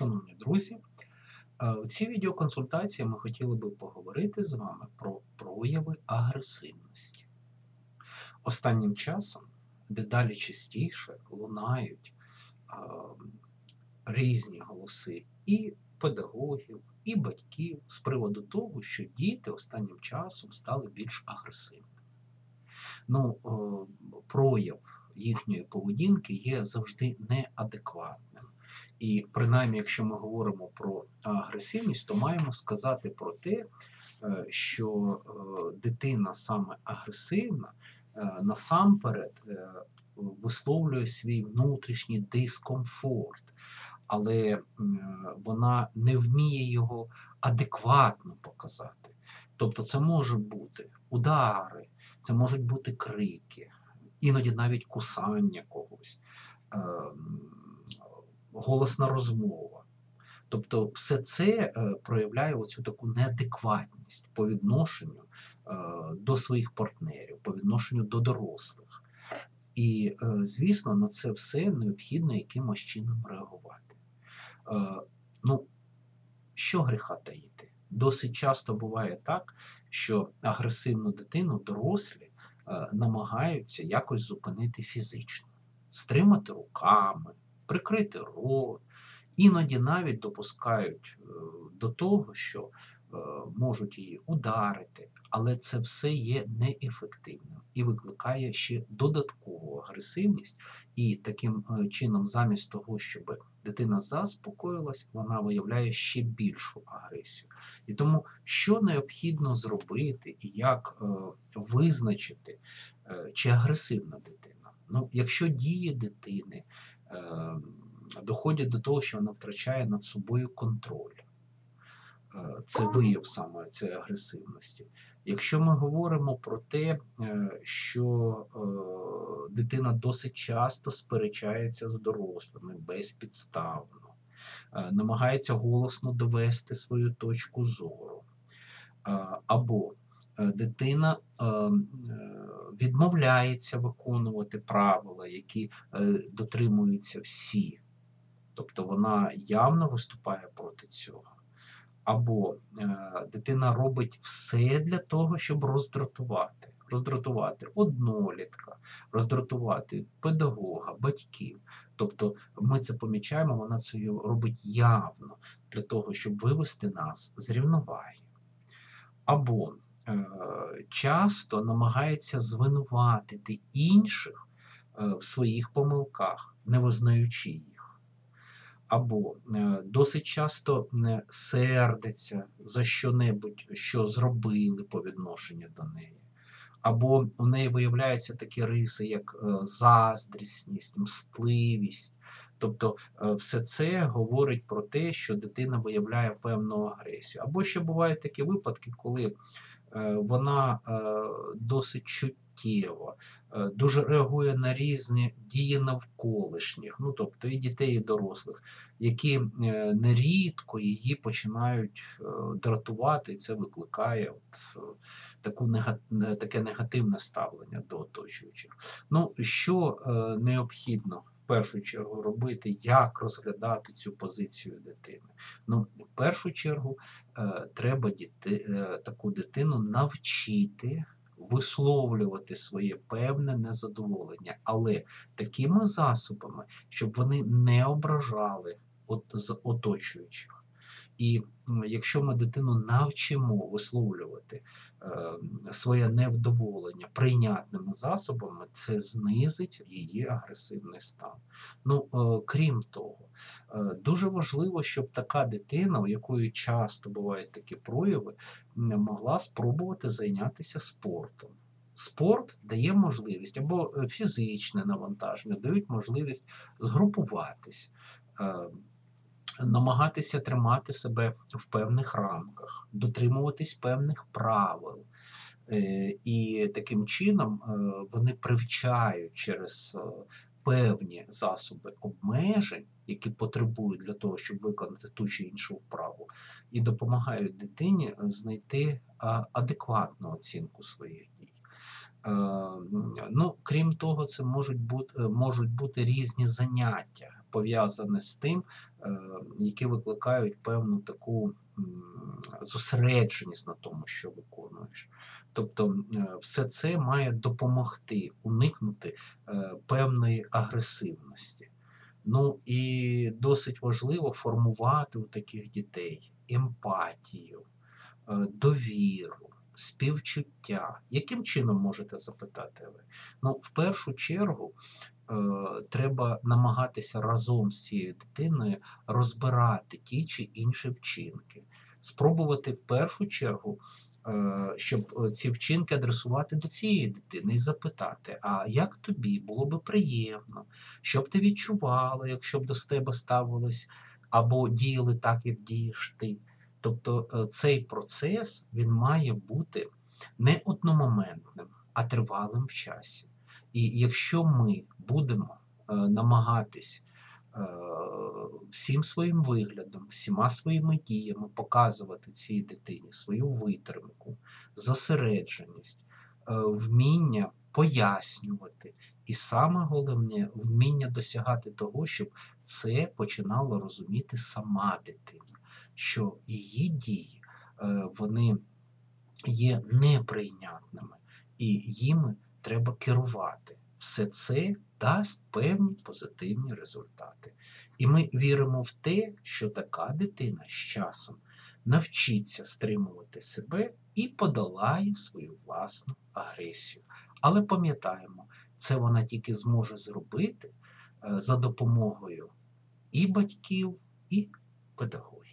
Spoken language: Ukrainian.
Шановні друзі, е, в цій відеоконсультації ми хотіли би поговорити з вами про прояви агресивності. Останнім часом дедалі частіше лунають е, різні голоси і педагогів, і батьків з приводу того, що діти останнім часом стали більш агресивними. Ну, е, прояв їхньої поведінки є завжди неадекватним. І принаймні, якщо ми говоримо про агресивність, то маємо сказати про те, е, що е, дитина саме агресивна, е, насамперед висловлює свій внутрішній дискомфорт, але вона не вміє його адекватно показати. Тобто, це можуть бути удари, це можуть бути крики, іноді навіть кусання когось. Голосна розмова. Тобто, все це е, проявляє оцю таку неадекватність по відношенню е, до своїх партнерів, по відношенню до дорослих. І, е, звісно, на це все необхідно якимось чином реагувати. Ну, що гріха таїти? Досить часто буває так, що агресивну дитину дорослі намагаються якось зупинити фізично, стримати руками прикрити рот, іноді навіть допускають е, до того, що е, можуть її ударити, але це все є неефективним і викликає ще додаткову агресивність. І таким е, чином, замість того, щоб дитина заспокоїлась, вона виявляє ще більшу агресію. І тому, що необхідно зробити і як визначити, чи агресивна дитина. Ну, Якщо дії дитини доходять до того, що вона втрачає над собою контроль. Е, це вияв саме цієї агресивності. Якщо ми говоримо про те, е, що е, дитина досить часто сперечається з дорослими безпідставно, намагається голосно довести свою точку зору, або дитина відмовляється виконувати правила, які е, дотримуються всі. Тобто вона явно виступає проти цього. Або е, дитина робить все для того, щоб роздратувати. Роздратувати однолітка, роздратувати педагога, батьків. Тобто ми це помічаємо, вона це робить явно для того, щоб вивести нас з рівноваги. Або часто намагається звинуватити інших е, в своїх помилках, не визнаючи їх. Або е, досить часто сердиться за що-небудь, що зробили по відношенню до неї. Або у неї виявляються такі риси, як заздрісність, мстливість. Тобто все це говорить про те, що дитина виявляє певну агресію. Або ще бувають такі випадки, коли Е, вона е, досить чуттєва, е, дуже реагує на різні дії навколишніх, ну тобто і дітей, і дорослих, які нерідко її починають дратувати, і це викликає от таку таке негативне ставлення до оточуючих. Ну, Що необхідно першу чергу робити, як розглядати цю позицію дитини. Ну, В першу чергу е, треба діти, е, таку дитину навчити висловлювати своє певне незадоволення, але такими засобами, щоб вони не ображали от, з оточуючих. І якщо ми дитину навчимо висловлювати е, своє невдоволення прийнятними засобами, це знизить її агресивний стан. Ну, е, крім того, е, дуже важливо, щоб така дитина, у якої часто бувають такі прояви, могла спробувати зайнятися спортом. Спорт дає можливість або фізичне навантаження, дають можливість згрупуватись намагатися тримати себе в певних рамках, дотримуватись певних правил. Е, і таким чином е, вони привчають через е, певні засоби обмежень, які потребують для того, щоб виконати ту чи іншу вправу, і допомагають дитині знайти адекватну оцінку своїх дій. Ну, Крім того, це можуть бути можуть бути різні заняття пов'язане з тим, е, які викликають певну таку зосередженість на тому, що виконуєш. Тобто е, все це має допомогти уникнути е, певної агресивності. Ну і досить важливо формувати у таких дітей емпатію, довіру, співчуття. Яким чином можете запитати ви? Ну, в першу чергу треба намагатися разом з цією дитиною розбирати ті чи інші вчинки, спробувати в першу чергу. е, Щоб е, ці вчинки адресувати до цієї дитини і запитати, а як тобі було би приємно, що б ти відчувала, якщо б до тебе ставилось або діяли так, як дієш ти. Тобто е, цей процес він має бути не одномоментним, а тривалим в часі. І якщо ми будемо е, намагатись е, всім своїм виглядом, всіма своїми діями показувати цій дитині свою витримку, зосередженість, е, вміння пояснювати, і саме головне вміння досягати того, щоб це починала розуміти сама дитина, що її дії вони є неприйнятними, і їми треба керувати. Все це дасть певні позитивні результати. І ми віримо в те, що така дитина з часом навчиться стримувати себе і подолає свою власну агресію. Але пам'ятаємо, це вона тільки зможе зробити е, за допомогою і батьків, і педагогів.